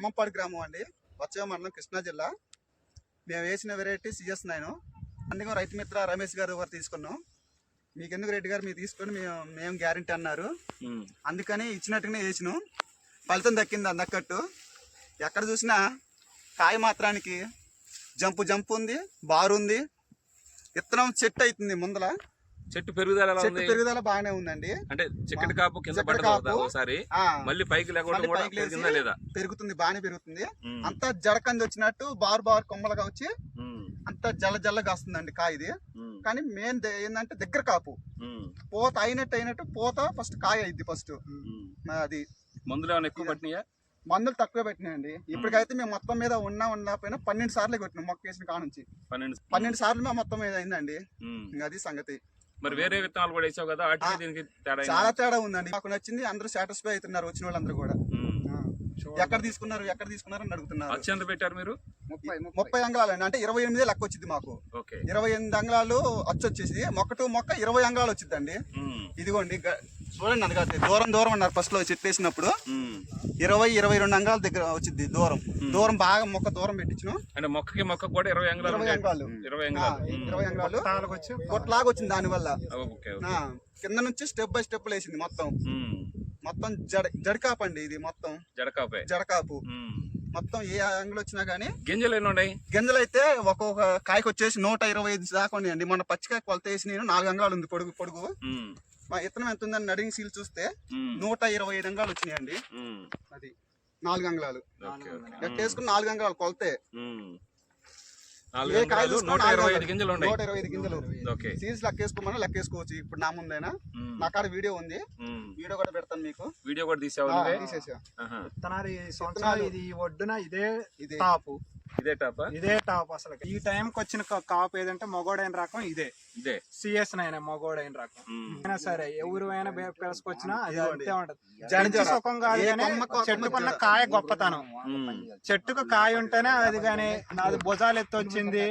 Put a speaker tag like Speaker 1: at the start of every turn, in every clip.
Speaker 1: ఖమ్మంపాడు గ్రామం అండి. వచ్చే మండలం కృష్ణా జిల్లా. మేము వేసిన వెరైటీ సిఎస్ నైన్ అందుకని రైతు మిత్ర రమేష్ గారు వారు తీసుకున్నాం. మీకు ఎందుకు రెడ్డి గారు మీరు తీసుకొని మేము మేము గ్యారంటీ అన్నారు. అందుకని ఇచ్చినట్టుగానే వేసినాం ఫలితం దక్కింది అందక్కట్టు ఎక్కడ చూసినా కాయ మాత్రానికి జంపు జంపు ఉంది బారు ఉంది విత్తనం చెట్టు అవుతుంది ముందల.
Speaker 2: చెట్టు పెరుగుదల
Speaker 1: చెట్టు పెరుగుదల బాగానే ఉందండి.
Speaker 2: అంటే చిక్కటి కాపు కింద. ఒకదా ఒకసారి? మళ్ళీ పైకి లేకుండా లేదా?
Speaker 1: పెరుగుతుంది బాగానే పెరుగుతుంది. అంతా జడకంది వచ్చినట్టు బారు బారు కొమ్మలుగా వచ్చి. అంతా జల్ల జల్లగా వస్తుందండి కాయ ఇది. కానీ మెయిన్ ఏంటంటే దగ్గర కాపు. పూత అయినట్టు అయినట్టు పూత ఫస్ట్ కాయ అయింది ఫస్ట్. అది.
Speaker 2: మందులు ఏమైనా ఎక్కువ పట్టినాయా?
Speaker 1: మందులు తక్కువ పెట్టినాయండి. ఇప్పటికైతే మేము మొత్తం మీద ఉన్నా ఉండకపోయినా పన్నెండు సార్లు కొట్టినాం మొక్క వేసిన కాడ నుంచి.
Speaker 2: పన్నెండు
Speaker 1: పన్నెండు సార్లు మొత్తం మీద అయిందండి. అది సంగతి.
Speaker 2: మరి వేరే విత్తనాలు కూడా వేసావు కదా వాటికి. దీనికి తేడా?
Speaker 1: చాలా తేడా ఉందండి. మాకు నచ్చింది అందరూ సాటిస్ఫై అవుతున్నారు వచ్చిన వాళ్ళందరూ కూడా. ఎక్కడ తీసుకున్నారు ఎక్కడ తీసుకున్నారు అని అడుగుతున్నారు.
Speaker 2: అచ్చు ఎంత పెట్టారు మీరు?
Speaker 1: ముప్పై అంగళాలు అండి అంటే ఇరవై ఎనిమిది లెక్క వచ్చింది మాకు.
Speaker 2: ఓకే.
Speaker 1: ఇరవై ఎనిమిది అంగళాలు అచ్చు వచ్చేసి మొక్క టు మొక్క ఇరవై అంగళాలు వచ్చిందండి. ఇదిగోండి చూడండి దూరం దూరం అన్నారు ఫస్ట్లో
Speaker 2: ఉమ్.
Speaker 1: ఇరవై ఇరవై రెండు అంగాల దగ్గర వచ్చింది దూరం. దూరం బాగా మొక్క దూరం పెట్టించు
Speaker 2: అంటే మొక్కకి మొక్క కూడా ఇరవై అంగుళాలు
Speaker 1: ఇరవై. అంగాలు.
Speaker 2: ఇరవై
Speaker 1: అంగాలు.
Speaker 3: వచ్చి
Speaker 1: కొట్లాగా వచ్చింది దాని వల్ల. కింద నుంచి స్టెప్ బై స్టెప్ వేసింది మొత్తం. మొత్తం జడ జడకాపండి ఇది మొత్తం.
Speaker 2: జడకాపే.
Speaker 1: జడకాపు. మొత్తం ఏ అంగులు వచ్చినా గానీ
Speaker 2: గింజలు ఎన్ని ఉన్నాయి?
Speaker 1: గింజలు అయితే ఒక్కొక్క కాయకి వచ్చేసి నూట ఇరవై ఐదు దాకా ఉన్నాయండి మన పచ్చికాయ కొలత వేసి నేను నాలుగు అంగాలు ఉంది పొడుగు పొడుగు. మా ఇత్తనం ఎంత ఉందని నడింగ్ సీల్ చూస్తే. నూట ఇరవై ఐదు అంగాలు వచ్చినాయండి. అది నాలుగు అంగుళాలు వేసుకుని నాలుగు అంగుళాలు కొలతే ఏ కాయ
Speaker 2: అంగుళాలు
Speaker 1: చూసుకున్నా
Speaker 2: నూట
Speaker 1: నాలుగు
Speaker 2: ఇరవై ఐదు
Speaker 1: అంగుళాలు.
Speaker 2: గింజలు ఉన్నాయి
Speaker 1: నూట ఇరవై ఐదు గింజలు
Speaker 2: ఓకే
Speaker 1: సీల్స్ లెక్కేసుకోమని లెక్కేసుకోవచ్చు ఇప్పుడు నా ముందైనా. నా కాడ వీడియో ఉంది. వీడియో కూడా పెడతాను మీకు
Speaker 2: వీడియో కూడా తీసావు?
Speaker 1: తీసేసా.
Speaker 3: విత్తనాలు. ఇది ఒడ్డున ఇదే
Speaker 1: ఇదే
Speaker 3: టాపు
Speaker 2: ఇదే టాపా
Speaker 3: ఇదే టాప్ అసలు ఈ టైంకి వచ్చిన కా- కాపు ఏదంటే మొగోడైన రకం ఇదే
Speaker 2: ఇదే
Speaker 3: సిఎస్ నైన్ మొగోడైన రకం. అయినా సరే ఎవరు అయినా పిలుచుకొచ్చినా అది. అంతే ఉంటది. సుఖం కాదు కానీ చెట్టుకున్న. కాయ గొప్పతనం. చెట్టుకు కాయ ఉంటేనే అది కానీ అది భుజాలు ఎత్తి వచ్చింది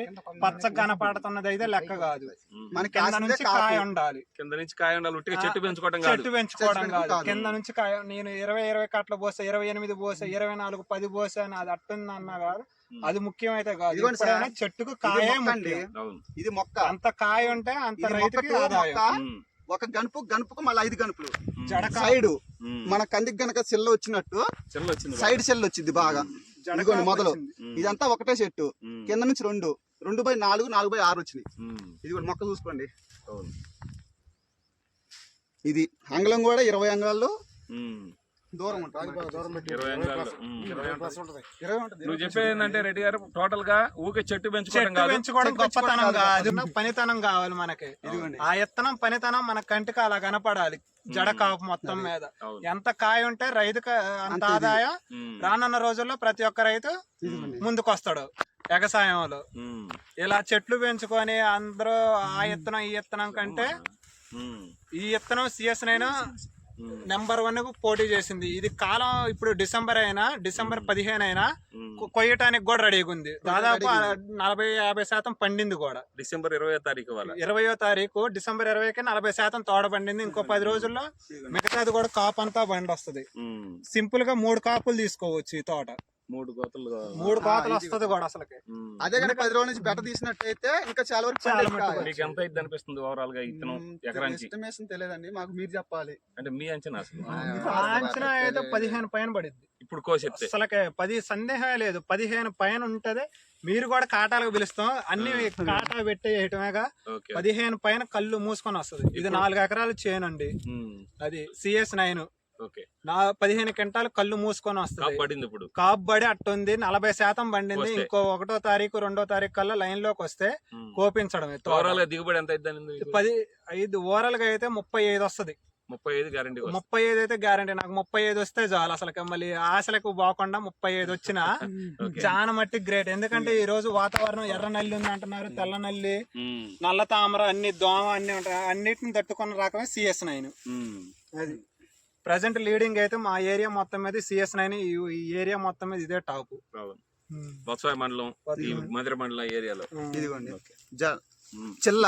Speaker 3: పచ్చగా కనపడుతున్నది అయితే లెక్క కాదు.
Speaker 1: మనకి
Speaker 3: కింద నుంచి. కాయ ఉండాలి.
Speaker 2: కింద నుంచి కాయ ఉండాలి. ఉట్టిగా చెట్టు పెంచుకోవడం కాదు.
Speaker 3: చెట్టు పెంచుకోవడం కాదు.
Speaker 1: కాదు.
Speaker 3: నుంచి కాయ నేను ఇరవై ఇరవై కట్ల పోసా ఇరవై ఎనిమిది పోసా ఇరవై నాలుగు పది పోసా అని అది అట్టుంది అన్నా కాదు. అది ముఖ్యమైతే కాదు. చెట్టుకు కాయే
Speaker 1: ఇది మొక్క.
Speaker 3: అంత కాయ ఉంటే అంత రైతుకి ఆదాయం.
Speaker 1: ఒక గనుపు గనుపుకు మళ్ళీ ఐదు గనుపులు సైడ్. మన కందికి గనక సెల్ వచ్చినట్టు సైడ్ సెల్ వచ్చింది బాగా. ఇదిగోండి మొదలు. ఇదంతా ఒకటే చెట్టు. కింద నుంచి రెండు రెండు బై నాలుగు నాలుగు బై ఆరు వచ్చినాయి
Speaker 2: ఉమ్.
Speaker 1: ఇది కూడా మొక్క చూసుకోండి
Speaker 2: అవును
Speaker 1: ఇది అంగళం కూడా ఇరవై అంగళాలు
Speaker 2: ఉమ్.
Speaker 1: దూరం
Speaker 2: నువ్వు చెప్పేది ఏంటంటే రెడ్డి గారు టోటల్గా ఊకే చెట్టు పెంచుకోవడం కాదు.
Speaker 3: గొప్పతనం కాదు. పనితనం కావాలి మనకి.
Speaker 1: ఇదిగోండి.
Speaker 3: ఆ ఇత్తనం పనితనం మన కంటికి అలా కనపడాలి. జడ కాపు మొత్తం మీద. ఎంత కాయ ఉంటే రైతుకు అంత. ఆదాయం. రానున్న రోజుల్లో ప్రతి ఒక్క రైతు
Speaker 1: ఇదిగోండి.
Speaker 3: ముందుకు వస్తాడు వ్యవసాయంలో. ఇలా చెట్లు పెంచుకొని అందరూ ఆ ఇత్తనం ఈ ఇత్తనం కంటే. ఈ ఇత్తనం సిఎస్ నైన్. నెంబర్ వన్కు పోటీ చేసింది. ఇది కాలం ఇప్పుడు డిసెంబర్ అయినా డిసెంబర్ పదిహేను అయినా కొయ్యటానికి కూడా రెడీగా ఉంది. దాదాపు నలభై యాభై శాతం పండింది కూడా.
Speaker 2: డిసెంబర్ ఇరవై తారీఖు వాళ్ళ
Speaker 3: ఇరవయో తారీఖు డిసెంబర్ ఇరవైకి నలభై శాతం తోడ పండింది. ఇంకో పది రోజుల్లో మిగతాది కూడా కాపు అంతా బండి వస్తుంది. సింపుల్గా మూడు కాపులు తీసుకోవచ్చు ఈ తోట.
Speaker 2: మూడు కోతలు
Speaker 3: మూడు కోతలు వస్తుంది కూడా అసలుకి.
Speaker 2: ఉమ్.
Speaker 1: అదే కానీ పది రోజుల నుంచి బెట్ట తీసినట్టయితే ఇంకా చాలా వరకు
Speaker 3: చాలా.
Speaker 2: మీకు ఎంత అనిపిస్తుంది ఓవరాల్గా ఇత్తనం
Speaker 1: మ్మ్,
Speaker 2: ఎకరానికి?
Speaker 1: ఎస్టిమేషన్ తెలియదండి మాకు మీరు చెప్పాలి.
Speaker 2: అంటే మీ అంచనా అసలు.
Speaker 3: అంచనా అయితే పదిహేను పైన పడింది
Speaker 2: ఇప్పుడు కోసెత్తే
Speaker 3: అసలుకే పది సందేహం లేదు. పదిహేను పైన ఉంటది. మీరు కూడా కాటాలకు పిలుస్తాం. అన్ని కాటా పెట్టి వేయటమేగా
Speaker 2: ఓకే.
Speaker 3: పదిహేను పైన కళ్ళు మూసుకొని వస్తుంది. ఇది నాలుగు ఎకరాలు చేనండి
Speaker 2: ఉమ్.
Speaker 3: అది సిఎస్ నైన్. నా పదిహేను క్వింటాలు కళ్ళు మూసుకొని వస్తుంది.
Speaker 2: పడింది ఇప్పుడు.
Speaker 3: కాపు బడి అట్టుంది నలభై శాతం పండింది. ఇంకో ఒకటో తారీఖు రెండో తారీఖు కల్లా లైన్లోకి వస్తే.
Speaker 2: ఓవరాల్గా దిగుబడి ఎంత
Speaker 3: పది ఐదు ఓవరాల్గా అయితే ముప్పై ఐదు వస్తది.
Speaker 2: ముప్పై ఐదు గ్యారంటీ
Speaker 3: ముప్పై ఐదు అయితే గ్యారంటీ నాకు ముప్పై ఐదు వస్తే చాలు. అసలు మళ్ళీ ఆశలకు పోకుండా ముప్పై ఐదు వచ్చినా చాలా మట్టి గ్రేట్ ఎందుకంటే ఈ రోజు వాతావరణం ఎర్ర నల్లి ఉంది అంటున్నారు తెల్ల నల్లి నల్ల తామర అన్ని దోమ అన్ని ఉంటాయి. అన్నిటిని తట్టుకున్న రకమే సిఎస్ నైన్ అది. ప్రజెంట్ లీడింగ్ అయితే మా ఏరియా మొత్తం మీద సిఎస్ నైన్ ఈ ఏరియా మొత్తం మీద ఇదే టాప్.
Speaker 2: బొత్సాయి మండలం ఈ మధుర మండలం ఏరియాలో.
Speaker 1: ఇదిగోండి. జ- చెల్ల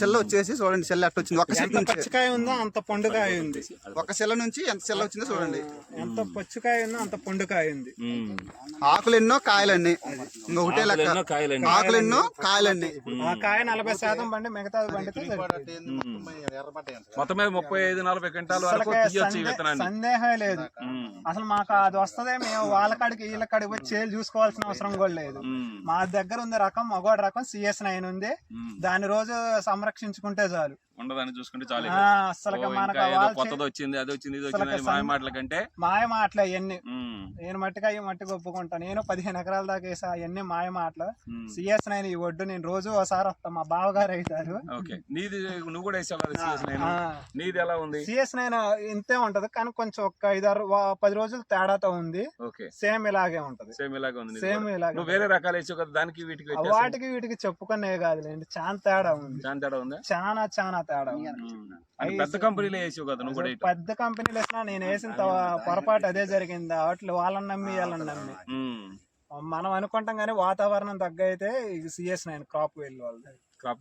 Speaker 1: చెల్ల వచ్చేసి చూడండి చెల్ల ఎట్ట వచ్చింది. ఒక నుంచి.
Speaker 3: పచ్చికాయ ఉందో అంత పండుకాయ ఉంది.
Speaker 1: ఒక చెల్ల నుంచి ఎంత చెల్ల వచ్చిందో చూడండి.
Speaker 3: ఎంత పచ్చికాయ ఉందో అంత పండుకాయ ఉంది.
Speaker 1: ఆకులు ఎన్నో కాయలన్నీ ఇంకొకటే లెక్క. ఆకులు ఎన్నో కాయలన్నీ
Speaker 3: ఆ కాయ నలభై శాతం పండి మిగతాది పండితే సరిపోతుంది.
Speaker 2: మొత్తం మీద ముప్పై ఐదు నలభై క్వింటాల
Speaker 3: సందేహం లేదు. అసలు మాకు అది వస్తదే మేము వాళ్ళ కాడికి వీళ్ళ కాడికి వచ్చి చేలు చూసుకోవాల్సిన అవసరం కూడా లేదు. మా దగ్గర ఉంది రకం మగోడు రకం సిఎస్ నైన్ ఉంది. దాని రోజు సంరక్షించుకుంటే చాలు.
Speaker 2: ఉండదని చూసుకుంటే చాలు కొత్తది వచ్చింది అది వచ్చింది ఇది వచ్చింది మాయ మాటల కంటే
Speaker 3: మాయ మాటలు అవన్నీ. నేను మట్టిగా ఈ మట్టికి ఒప్పుకుంటా. నేను పదిహేను ఎకరాల దాకా వేసా అవన్నీ మాయ మాటలు. సిఎస్ నైన్ ఈ ఒడ్డు నేను రోజు ఒకసారి వస్తా మా బావగారు అవుతారు.
Speaker 2: ఓకే. నీది నువ్వు కూడా వేసావు కదా నీది ఎలా ఉంది?
Speaker 3: సిఎస్ నైన్ ఇంతే ఉంటది కానీ కొంచెం ఒక ఐదారు వా- పది రోజులు తేడాతో ఉంది. సేమ్ ఇలాగే ఉంటది.
Speaker 2: సేమ్ ఇలాగే ఉంది
Speaker 3: సేమ్. ఇలాగే
Speaker 2: వేరే రకాలు వేసావు కదా దానికి వీటికి
Speaker 3: వాటికి వీటికి చెప్పుకునే కాదులేండి చాలా తేడా ఉంది.
Speaker 2: చాలా తేడా ఉందా?
Speaker 3: చాలా చాలా తేడా.
Speaker 2: పెద్ద కంపెనీలో వేసావు కదా నువ్వు కూడా ఇటు.
Speaker 3: పెద్ద కంపెనీలు వేసినా నేను వేసిన పొరపాటు అదే జరిగింది. వాటిలో వాళ్ళని నమ్మి వీళ్ళని నమ్మి. మనం అనుకుంటాం కానీ వాతావరణం తగ్గ అయితే సిఎస్ నైన్ క్రాప్ వెళ్ళి వాళ్ళది.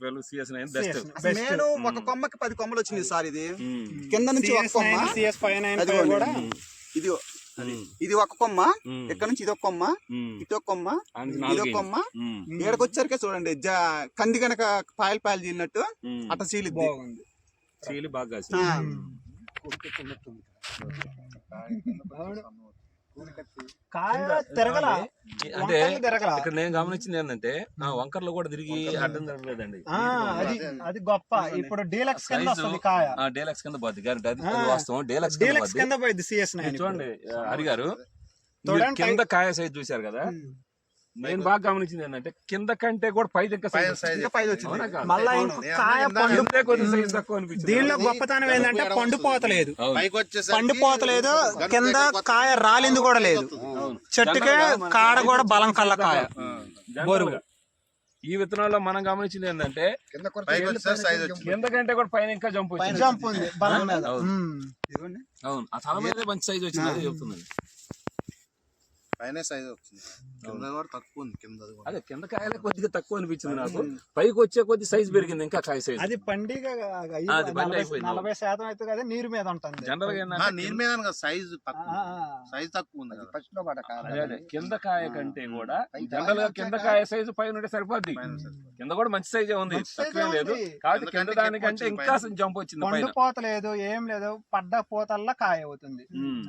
Speaker 2: వేలు సిఎస్ నైన్ బెస్ట్.
Speaker 1: అసలు నేను ఒక కొమ్మకి పది కొమ్మలు వచ్చింది సార్ ఇది. కింద నుంచి ఒక కొమ్మ.
Speaker 3: సిఎస్ ఫైవ్ నైన్
Speaker 1: అదిగోండి.
Speaker 3: కూడా
Speaker 1: ఇది. ఇది ఒక కొమ్మ ఇక్కడ నుంచి ఇది ఒక కొమ్మ ఇటు ఒక కొమ్మ ఇది ఒక కొమ్మ. ఏడకి వచ్చారికే చూడండి జా కంది గనక పాయలు పాయలు చీలినట్టు అట్ట చీలిద్ది.
Speaker 3: బాగుంది.
Speaker 2: చీలి బాగా అంటే ఇక్కడ నేను గమనించింది ఏంటంటే ఆ వంకర్లు కూడా తిరిగి అడ్డం జరగలేదండి
Speaker 3: ఆ, అది అది గొప్ప. ఇప్పుడు డీలక్స్ కింద వస్తుంది కాయ.
Speaker 2: ఆ డేలక్స్ కింద పోద్ది. గ్యారెంటీ అది అది వాస్తవం. డేలక్స్
Speaker 3: డీలక్స్ కింద పోయింది సిఎస్
Speaker 2: చూడండి హరి గారు కింద కాయ సైజ్ చూశారు కదా? నేను బాగా గమనించింది ఏంటంటే కింద కంటే కూడా కాదా?
Speaker 3: మళ్ళా కాయ పండు దీనిలో గొప్పతనం ఏంటంటే పండు పోతలేదు.
Speaker 2: అవును.
Speaker 4: పైకి వచ్చేసరికి
Speaker 3: పండు పోతలేదు కింద కాయ రాలింది కూడా లేదు. చెట్టుకే కాడ కూడా బలం కల్ల కాయ.
Speaker 2: గా ఈ విత్తనాల్లో మనం గమనించింది ఏంటంటే కింద కంటే కూడా పైన ఇంకా జంప్ వచ్చింది.
Speaker 3: జంప్ ఉంది
Speaker 2: అవును. ఆ తల మీద మంచి సైజ్ వచ్చింది
Speaker 4: పైన సైజ్ వచ్చింది. కింద కూడా తక్కువ ఉంది కింద అది
Speaker 2: కింద కాయలే కొద్దిగా తక్కువ అనిపించింది నాకు. పైకి వచ్చే కొద్ది సైజ్ పెరిగింది ఇంకా కాయ సైజ్
Speaker 3: అది పండిగ నలభై- శాతం అయితే కదా నీరు మీద ఉంటుంది
Speaker 2: జనరల్గా
Speaker 4: నీరు మీద కదా సైజ్ తక్కువ. సైజ్ తక్కువ ఉంది కదా.
Speaker 2: అదే అదే. కింద కాయ కంటే కూడా జనరల్గా కింద కాయ సైజు పైన ఉంటే సరిపోద్ది. కింద కూడా మంచి సైజే ఉంది. తక్కువేం లేదు. కాబట్టి
Speaker 4: కింద
Speaker 2: కింద
Speaker 4: కంటే
Speaker 2: దానికంటే ఇంకా జంప్ వచ్చింది
Speaker 3: పండు
Speaker 2: పైన.
Speaker 3: పోతలేదు ఏం లేదు. పడ్డ పోతల్లా కాయ అవుతుంది.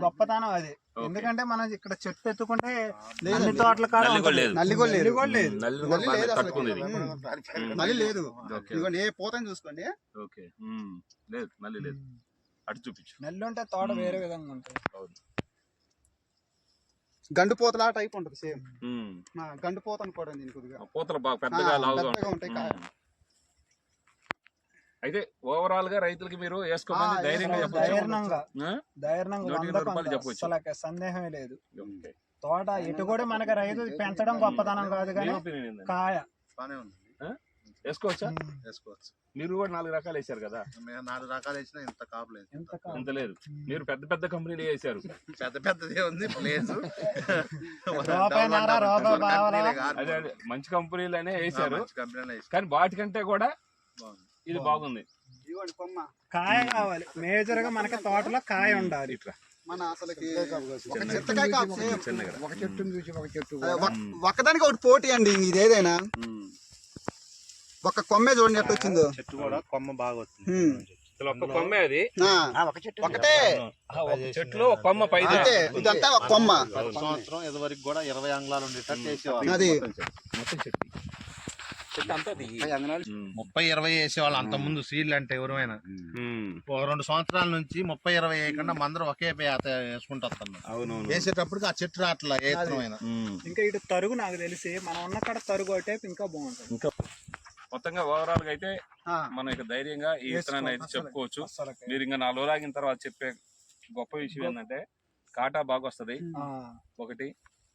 Speaker 3: గొప్పతనం అది. ఎందుకంటే మనం ఇక్కడ చెట్టు ఎత్తుకుంటే అన్ని తోటల కాడ
Speaker 2: నల్లి. లేదు.
Speaker 1: నల్లి.
Speaker 3: నల్లి
Speaker 2: నల్లి
Speaker 1: నల్లి. నల్లి. ఇదిగోండి ఏ పోతని చూసుకోండి
Speaker 2: ఓకే. లేదు నల్లి లేదు అటు చూపించు
Speaker 3: నల్లి ఉంటే తోట వేరే విధంగా ఉంటుంది.
Speaker 1: గండు పోతలా టైప్ ఉంటుంది సేమ్. గండు పోత అనుకోవడం దీని కొద్దిగా
Speaker 2: పూతలు బాగా పెద్దగా ఉంటాయి. అయితే ఓవరాల్గా రైతులకి మీరు వేసుకోమని ధైర్యంగా. చెప్పొచ్చు.
Speaker 3: అసలు సందేహమే లేదు. తోట ఇటు కూడా మనకి రైతు పెంచడం గొప్పతనం కాదు కానీ? కాయ.
Speaker 4: బానే ఉంది.
Speaker 2: వేసుకోవచ్చా.
Speaker 4: వేసుకోవచ్చు.
Speaker 2: మీరు కూడా నాలుగు రకాలు వేసారు కదా?
Speaker 4: నాలుగు రకాలు వేసినా ఇంత కాపులేదు
Speaker 3: ఎంత కాయ.
Speaker 2: అంత లేదు. మీరు పెద్ద పెద్ద కంపెనీలు వేసారు
Speaker 4: పెద్ద పెద్దదే ఉంది
Speaker 2: అదే మంచి కంపెనీలు అనే వేసారు కానీ వాటికంటే కూడా
Speaker 4: బాగుంది.
Speaker 2: ఇది బాగుంది.
Speaker 1: ఇదిగోండి కొమ్మ.
Speaker 3: కాయ కావాలి. మేజర్గా మనకి తోటలో కాయ ఉండాలి
Speaker 2: ఇట్లా.
Speaker 1: మన అసలుకి ఒక చెత్తకాయ కాపు సేమ్.
Speaker 2: చిన్నగా
Speaker 5: ఒక చెట్టుని చూసి ఒక చెట్టు.
Speaker 1: అదే ఒక- ఒకదానికి ఒకటి పోటీ అండి ఇది ఏదైనా. ఒక కొమ్మే చూడండి ఎట్ట వచ్చిందో.
Speaker 4: చెట్టు కూడా కొమ్మ బాగా వచ్చింది
Speaker 1: ఉమ్.
Speaker 2: అసలు ఒక్క కొమ్మే అది.
Speaker 1: ఆ,
Speaker 5: ఒక చెట్టు
Speaker 1: ఒకటే.
Speaker 2: ఆ, ఒక కొమ్మ పైన.
Speaker 1: అంతే ఇదంతా ఒక కొమ్మ.
Speaker 4: సంవత్సరం ఇదివరకు కూడా ఇరవై అంగుళాలు ఉండేటట్టు వేసేవాళ్ళు.
Speaker 1: అది.
Speaker 2: మొత్తం చెట్టు చెట్టు అంతా అది ఉమ్.
Speaker 4: ముప్పై ఇరవై వేసేవాళ్ళు అంత ముందు సీడ్లు అంటే ఎవరైనా. ఒక రెండు సంవత్సరాల నుంచి ముప్పై ఇరవై వేయకుండా అందరూ ఒకే పేత వేసుకుంటూ వస్తున్నారు.
Speaker 2: అవునవును.
Speaker 4: వేసేటప్పటికి ఆ చెట్టు రాట్లా ఏ విత్తనమైనా
Speaker 2: ఉమ్.
Speaker 3: ఇంకా ఇటు తరుగు నాకు తెలిసి మనం ఉన్న కాడ తరుగు ఒకటే ఇంకా బాగుంటుంది.
Speaker 2: ఇంకా మొత్తంగా ఓవరాల్గా అయితే మనం ఇక ధైర్యంగా ఈ విత్తనాన్ని అయితే చెప్పుకోవచ్చు. మీరు ఇంకా నాలుగు రోజులు ఆగిన తర్వాత చెప్పే గొప్ప విషయం ఏంటంటే కాటా బాగా వస్తది ఒకటి.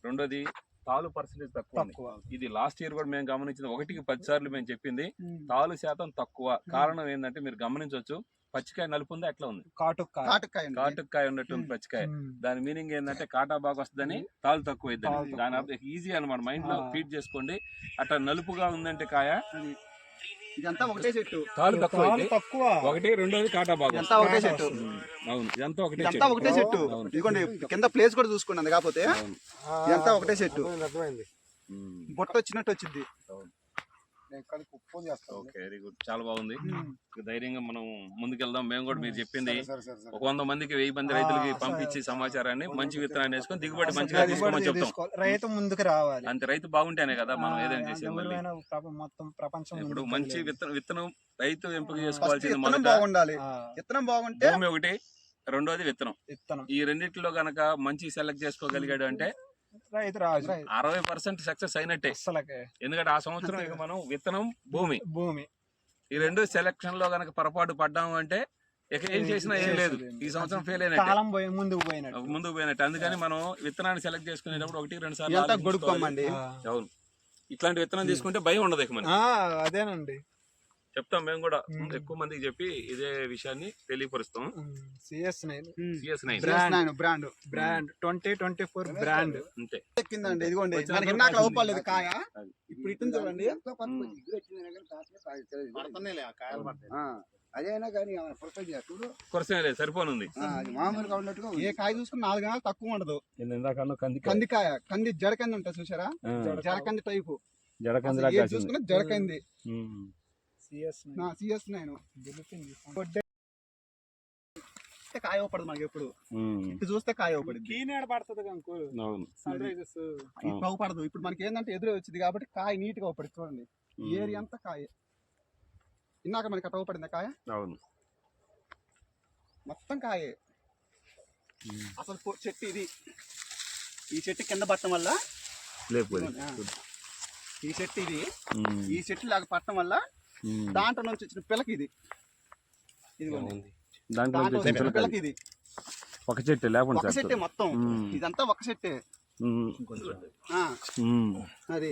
Speaker 2: రెండోది తాలు పర్సెంటేజ్ తక్కువ ఉంది.
Speaker 3: తక్కువ.
Speaker 2: ఇది లాస్ట్ ఇయర్ కూడా మేము గమనించింది. ఒకటికి పది సార్లు మేము చెప్పింది. తాలు శాతం తక్కువ. కారణం ఏంటంటే మీరు గమనించవచ్చు పచ్చికాయ నలుపు ఉంది అట్లా ఉంది?
Speaker 3: కాటుక కాయ.
Speaker 1: కాటుకాయ.
Speaker 2: కాటుకాయ ఉన్నట్టుంది పచ్చికాయ. దాని మీనింగ్ ఏంటంటే కాటా బాగా వస్తుందని తాలు తక్కువ దాని అర్థం ఈజీ అనమాట
Speaker 3: మైండ్లో.
Speaker 2: ఫీడ్ చేసుకోండి. అట్లా నలుపుగా ఉందంటే కాయ
Speaker 1: ఇదంతా ఒకటే చెట్టు.
Speaker 2: తాలు తక్కువ అయితే
Speaker 3: తక్కువ.
Speaker 2: ఒకటి రెండోది కాటా భాగం
Speaker 1: ఇదంతా ఒకటే చెట్టు.
Speaker 2: అవును ఇదంతా ఒకటే
Speaker 1: ఇదంతా
Speaker 2: చెట్టు.
Speaker 1: ఒకటే చెట్టు.
Speaker 2: అవును.
Speaker 1: ఇదిగోండి కింద ప్లేస్ కూడా చూసుకోండి కాకపోతే. ఇదంతా ఒకటే చెట్టు.
Speaker 2: ఉమ్.
Speaker 1: బొట్ట వచ్చినట్టు వచ్చింది.
Speaker 4: చేస్తాను
Speaker 2: ఓకే వెరీ గుడ్. చాలా బాగుంది. ధైర్యంగా మనం ముందుకెళ్దాం. మేము కూడా మీరు చెప్పింది ఒక వంద మందికి వెయ్యి మంది రైతులకి పంపించి సమాచారాన్ని మంచి విత్తనాన్ని వేసుకొని దిగుబడి మంచిగా తీసుకోమని చెప్తాం.
Speaker 3: రైతు ముందుకు రావాలి.
Speaker 2: అంతే రైతు బాగుంటేనే కదా మనం ఏదైనా చేసేది
Speaker 3: మొత్తం ప్రపంచం
Speaker 2: ఇప్పుడు మంచి. విత్తనం విత్తనం రైతు ఎంపిక చేసుకోవాల్సింది మొదట
Speaker 1: బాగుండాలి. విత్తనం బాగుంటే
Speaker 2: ఒకటి రెండోది విత్తనం.
Speaker 3: విత్తనం.
Speaker 2: ఈ రెండిట్లో గనక మంచి సెలెక్ట్ చేసుకోగలిగాడు అంటే
Speaker 3: రైతు రాజు.
Speaker 2: అరవై పర్సెంట్ సక్సెస్ అయినట్టే. ఎందుకంటే ఆ సంవత్సరం ఇక మనం విత్తనం భూమి.
Speaker 3: భూమి.
Speaker 2: ఈ రెండు సెలక్షన్లో గనక పొరపాటు పడ్డాము అంటే ఇక ఏం చేసినా ఏం లేదు. ఈ సంవత్సరం ఫెయిల్ అయినట్టే.
Speaker 3: ముందుకు పోయినట్టు.
Speaker 2: ముందుకు పోయినట్టు. అందుకని మనం విత్తనాన్ని సెలెక్ట్ చేసుకునేటప్పుడు ఒకటి రెండు సార్లు. అవును. ఇట్లాంటి విత్తనం తీసుకుంటే భయం ఉండదు ఇక మనకి.
Speaker 3: ఆ, అదేనండి.
Speaker 2: చెప్తాం మేము కూడా. ఎక్కువ మందికి చెప్పి ఇదే విషయాన్ని తెలియపరుస్తాం.
Speaker 3: CS nine
Speaker 2: CS nine
Speaker 1: brand brand
Speaker 3: brand twenty twenty four brand
Speaker 2: అంతే.
Speaker 1: ఎక్కిందండి ఇదిగోండి. మనకి
Speaker 2: కాసింది.
Speaker 1: అవ్వలేదు కాయ. ఇప్పుడు ఇటు చూడండి.
Speaker 5: అదైనా కానీ
Speaker 2: కొరసే లేదు సరిపోనుంది.
Speaker 5: మామూలుగా ఉన్నట్టుగా
Speaker 1: ఏ కాయ చూసుకుని నాలుగు నెలలు తక్కువ ఉండదు.
Speaker 2: ఇందాక కంది
Speaker 1: కందికాయ? కంది జడకంది ఉంటుంది చూసారా? జడకంది టైపు.
Speaker 2: జడకంది
Speaker 1: చూసుకున్నా జడకంది.
Speaker 3: సిఎస్
Speaker 1: నైన్ కాయ ఇవ్వపడదు మనకి ఎప్పుడు. ఇటు చూస్తే కాయ
Speaker 3: పడుతుంది రైజెస్
Speaker 1: ఇప్పుడు మనకి ఏంటంటే ఎదురు వచ్చింది కాబట్టి కాయ నీట్గా అవ్వపడింది చూడండి. ఈ ఏరియా అంతా కాయ. ఇందాక మనకి అట్ట అవ్వపడింది కాయ?
Speaker 2: అవును.
Speaker 1: మొత్తం కాయే. అసలు చెట్టు ఇది. ఈ చెట్టు కింద పట్టడం వల్ల ఆ, ఈ చెట్టు ఇది. ఈ చెట్టు లాగా పట్టడం వల్ల దాంట్లో నుంచి వచ్చిన పిల్లకి ఇది. ఇదిగోండి.
Speaker 2: దాంట్లో
Speaker 1: వచ్చిన. పిల్లకి ఇది.
Speaker 2: ఒక చెట్టు లేకుండా
Speaker 1: ఒక చెట్టే మొత్తం. ఇదంతా ఒక చెట్టే. అది.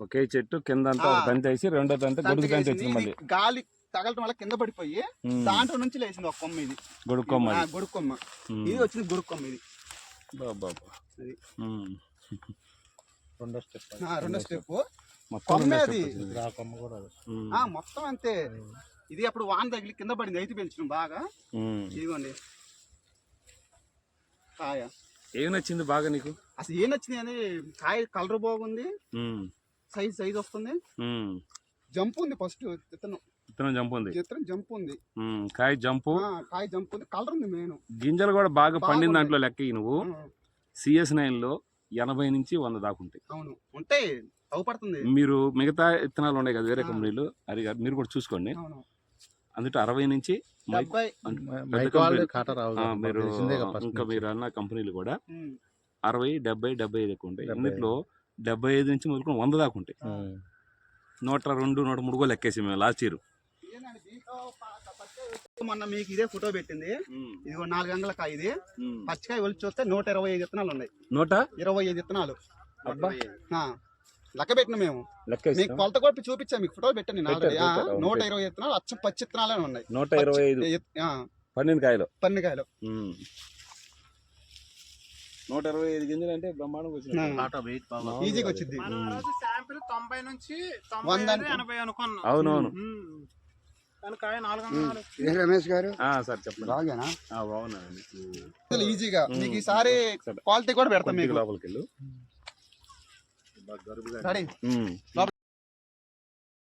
Speaker 2: ఒకే చెట్టు కింద అంతా. తంతి వేసి రెండో తంతి గొడుగు తంతి. వచ్చింది మళ్ళీ.
Speaker 1: గాలి తగలటం వల్ల కింద పడిపోయి. దాంట్లో నుంచి లేచింది ఒక కొమ్మ ఇది.
Speaker 2: గొడుక్కోమ్మ
Speaker 1: ఆ, గొడుగు కొమ్మ ఇది వచ్చింది గొడుగు కొమ్మ ఇది అది.
Speaker 4: రెండో స్టెప్.
Speaker 1: ఆ, రెండో స్టెప్.
Speaker 2: మొత్తం
Speaker 1: అంతే. ఇది అప్పుడు వాన తగిలి కింద పడింది. అయితే పెంచడం బాగా. ఇదిగోండి. కాయ.
Speaker 2: ఏం నచ్చింది బాగా నీకు?
Speaker 1: అసలు ఏం నచ్చింది అని కాయ కలర్ బాగుంది. సైజ్ సైజ్ వస్తుంది. జంప్ ఉంది ఫస్ట్ విత్తనం.
Speaker 2: విత్తనం జంప్ ఉంది.
Speaker 1: విత్తనం జంప్ ఉంది.
Speaker 2: కాయ జంపు.
Speaker 1: ఆ, కాయ జంప్ ఉంది. కలర్ ఉంది మెయిన్.
Speaker 2: గింజలు కూడా బాగా పండిన. దాంట్లో లెక్క నువ్వు సిఎస్ నైన్లో ఎనభై నుంచి వంద దాకా ఉంటాయి.
Speaker 1: అవును. ఉంటాయి. అవపడుతుంది.
Speaker 2: మీరు మిగతా విత్తనాలు ఉన్నాయి కదా వేరే. కంపెనీలు. అది కాదు, మీరు కూడా చూసుకోండి.
Speaker 1: అవును.
Speaker 2: అందులో అరవై నుంచి మీరు ఇంకా. మీరు అన్న కంపెనీలు కూడా. అరవై డెబ్బై డెబ్బై ఐదు ఎక్కువ ఉంటాయి.
Speaker 4: డెబ్బై
Speaker 2: ఇందులో డెబ్బై ఐదు నుంచి మొదలుకొని వంద దాకా ఉంటాయి. నూట రెండు నూట మూడు కూడా లెక్కేసి మేము లాస్ట్ ఇయర్.
Speaker 1: మొన్న మీకు ఇదే ఫోటో పెట్టింది. ఇదిగో నాలుగు అంగల కాయ ఇది. పచ్చకాయ ఒలిచి చూస్తే నూట ఇరవై ఐదు విత్తనాలు ఉన్నాయి.
Speaker 2: నూట?
Speaker 1: ఇరవై ఐదు విత్తనాలు
Speaker 2: అబ్బా.
Speaker 1: ఆ, లెక్క పెట్టిన మేము. మీకు కొలత కొట్టి చూపించా మీకు ఫోటో పెట్టాను నేను నూట. ఇరవై విత్తనాలు అచ్చం పచ్చి విత్తనాలే ఉన్నాయి.
Speaker 2: నూట ఇరవై ఐదు. పన్నెండు కాయలు.
Speaker 1: పన్నెకాయలు
Speaker 2: ఉమ్. నూట ఇరవై ఐదు గింజలు అంటే
Speaker 4: వెయిట్ బాగా
Speaker 1: ఈజీగా వచ్చింది
Speaker 3: మన రోజు శాంపిల్ తొంభై నుంచి
Speaker 1: వంద.
Speaker 3: ఎనభై అనుకున్నాం.
Speaker 2: అవునవును.
Speaker 5: రమేష్ గారు?
Speaker 2: ఆ, సార్ చెప్పండి.
Speaker 5: బాగేనా?
Speaker 1: ఈజీగా. మీకు ఈసారి
Speaker 2: సరే.
Speaker 1: క్వాలిటీ కూడా పెడతాం మీకు.
Speaker 2: లోపలికి వెళ్ళు.
Speaker 1: రెడీ
Speaker 2: ఉమ్.